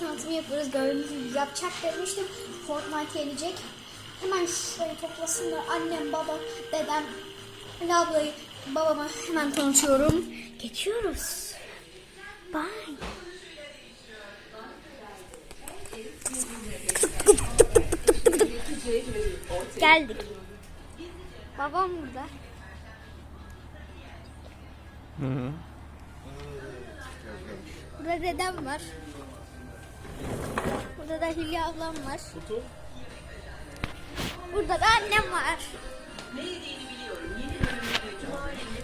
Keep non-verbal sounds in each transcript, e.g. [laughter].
tanıtımı yapıyoruz. Gördüğünüz gibi yapacak demiştim. Fortnite gelecek. Hemen şurayı toplasınlar. Annem, babam, dedem, ablayı, babama hemen tanıtıyorum. Geçiyoruz. Bye. Geldik. Babam burada. Burada dedem var. Burada da Hülya ablam var. Burada da annem var.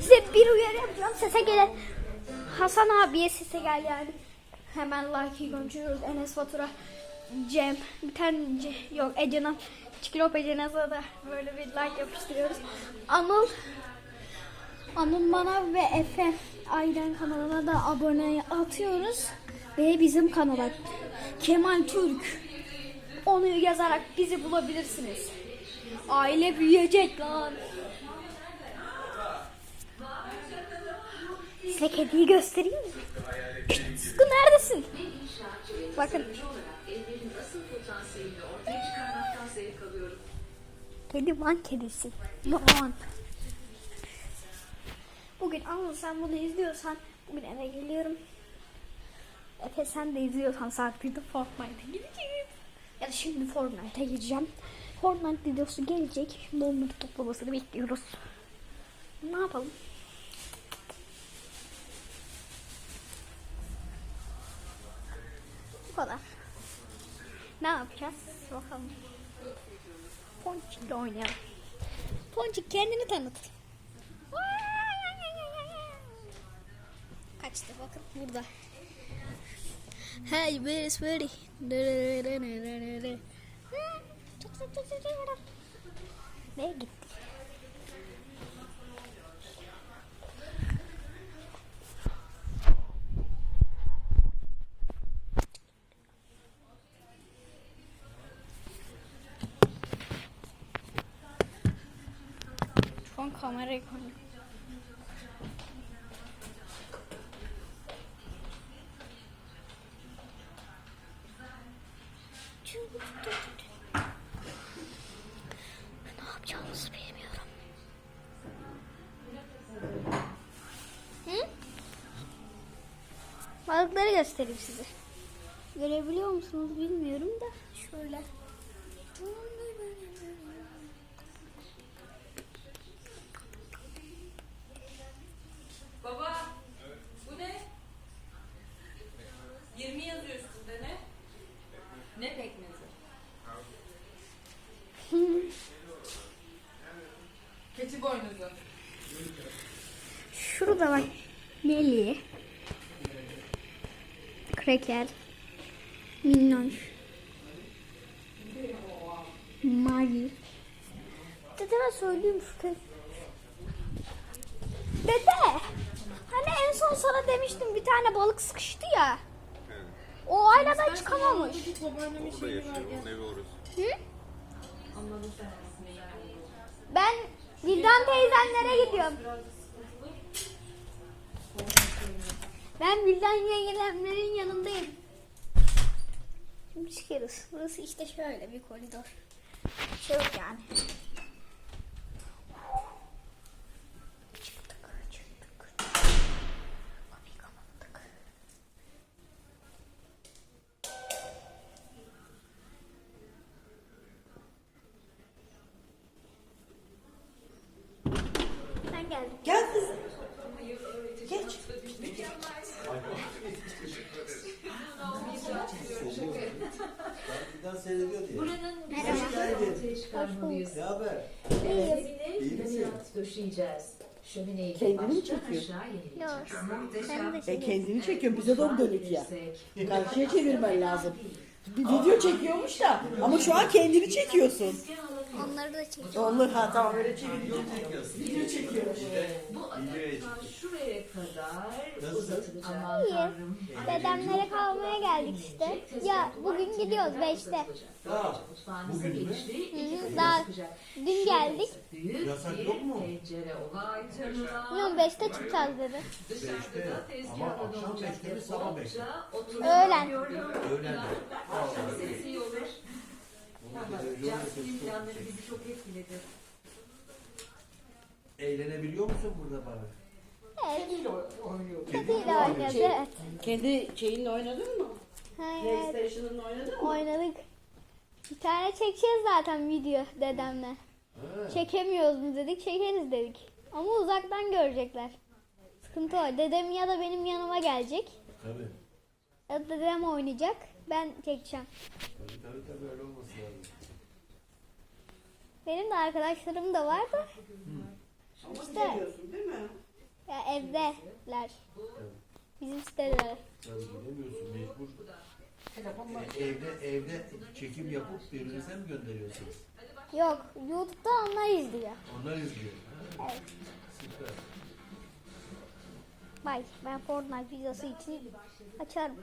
Size bir uyarı yapacağım. Sese gelen Hasan abiye sese gel yani. Hemen like'ı gönderiyoruz. Enes Fatura, Cem, bir tane yok Ecenaz, Çikilop Ecenaz'a da böyle bir like yapıştırıyoruz. Anıl, Anıl bana ve Efe Ayden kanalına da abone atıyoruz. Ve bizim kanala Kemal Türk. Onu yazarak bizi bulabilirsiniz. Aile büyüyecek lan. Size kediyi göstereyim mi? Sıkı neredesin? Bakın. Kedi van kedisi. Van. Bugün Anıl sen bunu izliyorsan bugün eve geliyorum. Efe sen de izliyorsan saat 1'de Fortnite'a gideceğiz. Ya da şimdi Fortnite'a gideceğim. Fortnite videosu gelecek. Şimdi onları toplamasını bekliyoruz. Ne yapalım? Bu kadar. Ne yapacağız? Bakalım. Ponçik oynayalım. Ponçik kendini tanıt. Kaçtı bakın burada. Hey, where is ready? Nereye gitti? Şu an kamerayı koyuyorum. Ne yapacağımızı bilmiyorum. Hı? Balıkları göstereyim size. Görebiliyor musunuz bilmiyorum da şöyle. Baba, bu ne? 20 yazıyor üstünde ne? Ne pekmezi? [laughs] Keçi boynuzu. Şurada bak. Neli. Kreker. Minnoş. Magi. Dedeme söyleyeyim şu kız. Dede. Hani en son sana demiştim bir tane balık sıkıştı ya. O aynadan çıkamamış. Babaannemin Burada yaşıyor. Onun evi orası. Hı? Ben Vildan teyzenlere gidiyorum. Ben Vildan yengelemlerin yanındayım. Şimdi çıkıyoruz. Burası işte şöyle bir koridor. Şey yok yani. Seyrediyor diye. Hoş bulduk. Ne haber? İyiyim. İyi misin? döşeyeceğiz. Şömineyi Kendini mi çekiyor? aşağı. Yok. Ben de E kendini çekiyorum. Bize doğru dönük ya. Karşıya çevirmen lazım. Bir video çekiyormuş da ama şu an kendini çekiyorsun. Onları da çekeceğim. Olur ha tamam öyle çevireceğim. Video çekiyor. Bu adaktan şuraya kadar uzatılacak. Tanrım. Dedemlere kalmaya geldik işte. Ya bugün gidiyoruz 5'te. Ha, Mutfağınızın bugün mü? Hı hı, daha çıkacak. Dün geldik. Büyük Yasak bir yok mu? canına. Bilmiyorum 5'te çıkacağız dedi. dışarıda Beşte. da Ama akşam olacak. beşte mi, sabah beşte? Oturma Öğlen. öğlen. Akşam sesi iyi olur. Ama Justin planları bizi çok etkiledi. Eğlenebiliyor musun burada bana? Kediyle oynuyor. Kediyle oynadı. Evet. Kendi şeyinle oynadın mı? Evet. PlayStation'ınla oynadın mı? Oynadık. Bir tane çekeceğiz zaten video dedemle. Ha. Çekemiyoruz mu dedik, çekeriz dedik. Ama uzaktan görecekler. Sıkıntı o. Dedem ya da benim yanıma gelecek. Tabii. Ya da dedem oynayacak. Ben çekeceğim. Tabii tabii tabii öyle olması lazım. Benim de arkadaşlarım da var da Ama İşte. geliyorsun değil mi? Ya evdeler. Bizim siteler. Tabii gidemiyorsun mecbur. Telefonla. E, evde evde çekim yapıp birbirinize mi gönderiyorsunuz? Yok, YouTube'da onlar izliyor. Onlar izliyor. Ha, Evet. Süper. Bak ben Fortnite videosu için açarım.